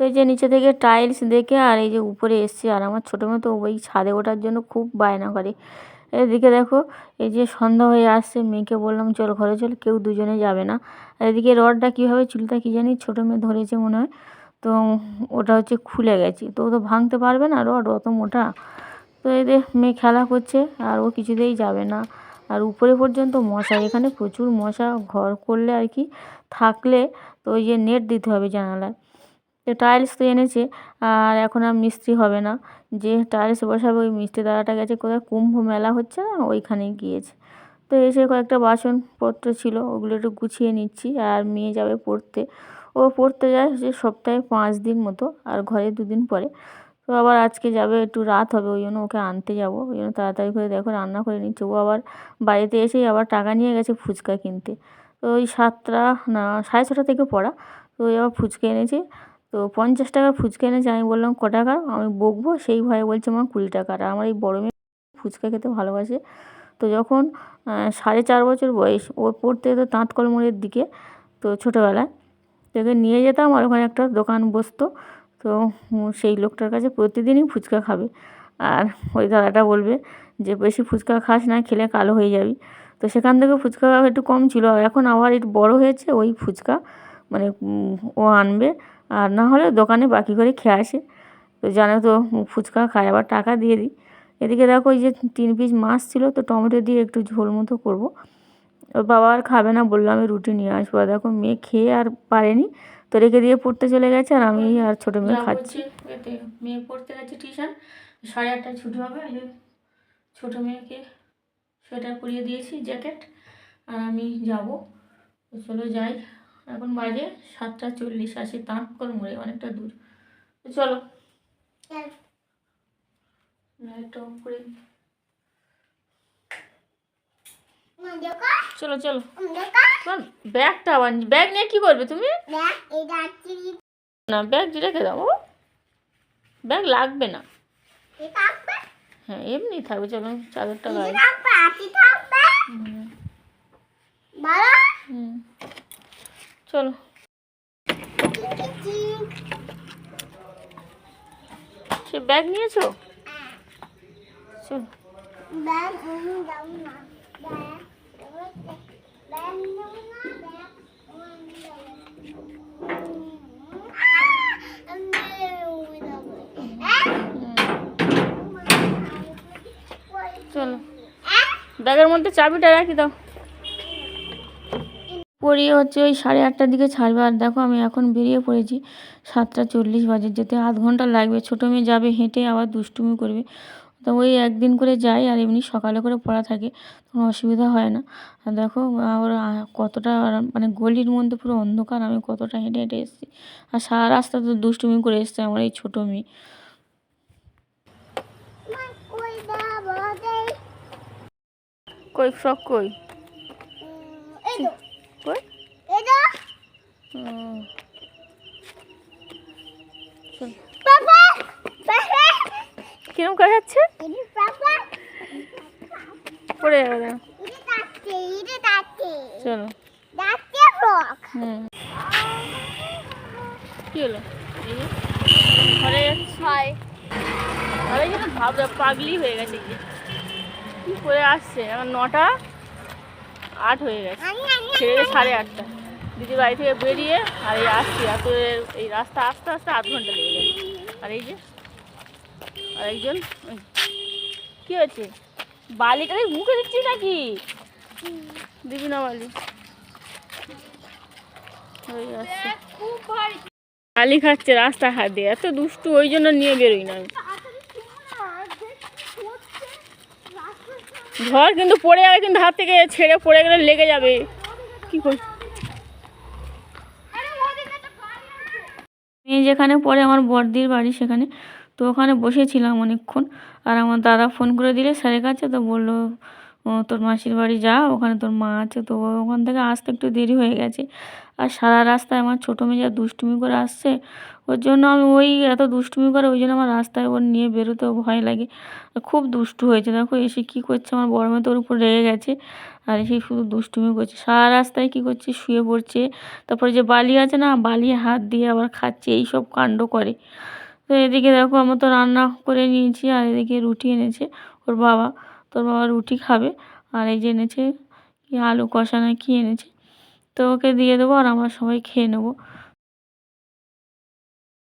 তো এই যে নিচে থেকে টাইলস দেখে আর এই যে উপরে এসছি। আর আমার ছোটো মেয়ে তো ওই ছাদে ওঠার জন্য খুব বায়না করে। এদিকে দেখো, এই যে সন্ধ্যা হয়ে আসছে, মেয়েকে বললাম, চল ঘরে চল, কেউ দুজনে যাবে না। এদিকে রডটা কীভাবে চুলটা কী জানি ছোটো মেয়ে ধরেছে মনে হয়। তো ওটা হচ্ছে খুলে গেছে। তো ও তো ভাঙতে পারবে না রড, অত মোটা। তো এদের মেয়ে খেলা করছে, আর ও কিছুতেই যাবে না। আর উপরে পর্যন্ত মশা, এখানে প্রচুর মশা, ঘর করলে আর কি থাকলে তো ওই যে নেট দিতে হবে জানালায়। টাইলস তো এনেছে, আর এখন আর মিস্ত্রি হবে না। যে টাইলস বসাবে ওই মিস্ত্রি দাদাটা গেছে কোথায়? কুম্ভ মেলা হচ্ছে না? ওইখানে গিয়েছে। তো এসে কয়েকটা বাসনপত্র ছিল, ওগুলো একটু গুছিয়ে নিচ্ছি, আর মেয়ে যাবে পড়তে। ও পড়তে যায় যে সপ্তাহে পাঁচ দিন মতো, আর ঘরে দুদিন পরে। তো আবার আজকে যাবে, একটু রাত হবে, ওই জন্য ওকে আনতে যাব। ওই জন্য তাড়াতাড়ি করে দেখো রান্না করে নিচ্ছে। ও আবার বাড়িতে এসেই আবার টাকা নিয়ে গেছে ফুচকা কিনতে। তো ওই সাতটা না, সাড়ে ছটা থেকে পড়া। তো ওই আবার ফুচকা এনেছে। তো পঞ্চাশ টাকার ফুচকা এনেছে, আমি বললাম, ক টাকা? আমি বকবো, সেই ভয়ে বলছে মা, কুড়ি টাকা। আর আমার এই বড় মেয়ে ফুচকা খেতে ভালোবাসে। তো যখন সাড়ে চার বছর বয়স, ও পড়তে যেত তাঁতকল মোড়ের দিকে, তো ছোটোবেলায়, তো ওকে নিয়ে যেতাম আর ওখানে একটা দোকান বসতো। তো সেই লোকটার কাছে প্রতিদিনই ফুচকা খাবে। আর ওই দাদাটা বলবে যে, বেশি ফুচকা খাস না, খেলে কালো হয়ে যাবি। তো সেখান থেকে ফুচকা একটু কম ছিল। এখন আবার একটু বড়ো হয়েছে ওই ফুচকা। মানে ও আনবে। আর না হলে দোকানে বাকি করে খেয়ে আসে। তো জানো তো ফুচকা খায় আবার টাকা দিয়ে দিই। এদিকে দেখো ওই যে তিন পিস মাছ ছিল তো টমেটো দিয়ে একটু ঝোল মতো করব। ওর বাবা আর খাবে না বলল আমি রুটি নিয়ে আসব। আর দেখো মেয়ে খেয়ে আর পারেনি তো রেখে দিয়ে পড়তে চলে গেছে আর আমি আর ছোটো মেয়ে খাচ্ছি। এতে মেয়ে পড়তে গেছে টিউশন সাড়ে আটটায় ছুটি হবে ছোটো মেয়েকে সোয়েটার পরিয়ে দিয়েছি জ্যাকেট আর আমি যাব। চলো যাই। এখন বাজে সাতটা চল্লিশ আসি তাঁতকল মোড়ে অনেকটা দূর। তো চলো। করে চলো চলো। ব্যাগটা আবার ব্যাগ নিয়ে কি করবে তুমি? না ব্যাগ রেখে দাও। ব্যাগ লাগবে না। হ্যাঁ এমনি থাকবে চলো চাদরটা হুম, হুম। চলো। সে ব্যাগ নিয়েছো? চলো। ব্যাগের মধ্যে চাবিটা রাখি দাও। পড়িয়ে হচ্ছে ওই সাড়ে আটটার দিকে ছাড়বে। আর দেখো আমি এখন বেরিয়ে পড়েছি সাতটা চল্লিশ বাজে। যেতে আধ ঘণ্টা লাগবে। ছোটো মেয়ে যাবে হেঁটে আবার দুষ্টুমি করবে। তো ওই একদিন করে যাই আর এমনি সকালে করে পড়া থাকে। কোনো অসুবিধা হয় না। আর দেখো, ওর কতটা মানে গলির মধ্যে পুরো অন্ধকার। আমি কতটা হেঁটে হেঁটে এসেছি। আর সারা রাস্তা তো দুষ্টুমি করে এসছে আমার এই ছোটো মেয়ে। কই, ফ্রক কই? হুম। কিরম করে যাচ্ছে? পড়ে যাবে। চলো। হুম। কি হলো? ঘরে যাচ্ছি। ঘরে ভাবনা পাগলি হয়ে গেছে। কি করে আসছে? এখন নটা। আট হয়ে গেছে। ছেড়ে সাড়ে আটটা। দিদি বাড়ি থেকে বেরিয়ে আর এই আসছি এত এই রাস্তা আস্তে আস্তে আধ ঘণ্টা লেগে গেছে আর এই যে আর একজন কি হয়েছে? বালিটা মুখে দিচ্ছিস নাকি? দিবি না বালি। বালি খাচ্ছে রাস্তা হাত দিয়ে এত দুষ্টু ওই জন্য নিয়ে বেরোই না আমি। ঝড় কিন্তু পড়ে যাবে কিন্তু হাত থেকে ছেড়ে পড়ে গেলে লেগে যাবে। কি কর যেখানে পরে আমার বর্দির বাড়ি সেখানে। তো ওখানে বসেছিলাম অনেকক্ষণ, আর আমার দাদা ফোন করে দিলে স্যারের কাছে, তো বলল তোর মাসির বাড়ি যা, ওখানে তোর মা আছে, তো ওখান থেকে আসতে একটু দেরি হয়ে গেছে। আর সারা রাস্তায় আমার ছোটো মেয়ে যা দুষ্টুমি করে আসছে, ওর জন্য আমি ওই এত দুষ্টুমি করে, ওই জন্য আমার রাস্তায় ওর নিয়ে বেরোতেও ভয় লাগে। খুব দুষ্টু হয়েছে, দেখো এসে কী করছে, আমার বড় মেয়ে তোর উপর রেগে গেছে, আর এসে শুধু দুষ্টুমি করছে। সারা রাস্তায় কী করছে, শুয়ে পড়ছে, তারপরে যে বালি আছে না বালি হাত দিয়ে আবার খাচ্ছে, এই সব কাণ্ড করে। তো এদিকে দেখো, আমরা তো রান্না করে নিয়েছি, আর এদিকে রুটি এনেছে ওর বাবা। তোর বাবা রুটি খাবে। আর এই যে এনেছে কি আলু কষা না কি এনেছে, তো ওকে দিয়ে দেবো আর আমরা সবাই খেয়ে নেব।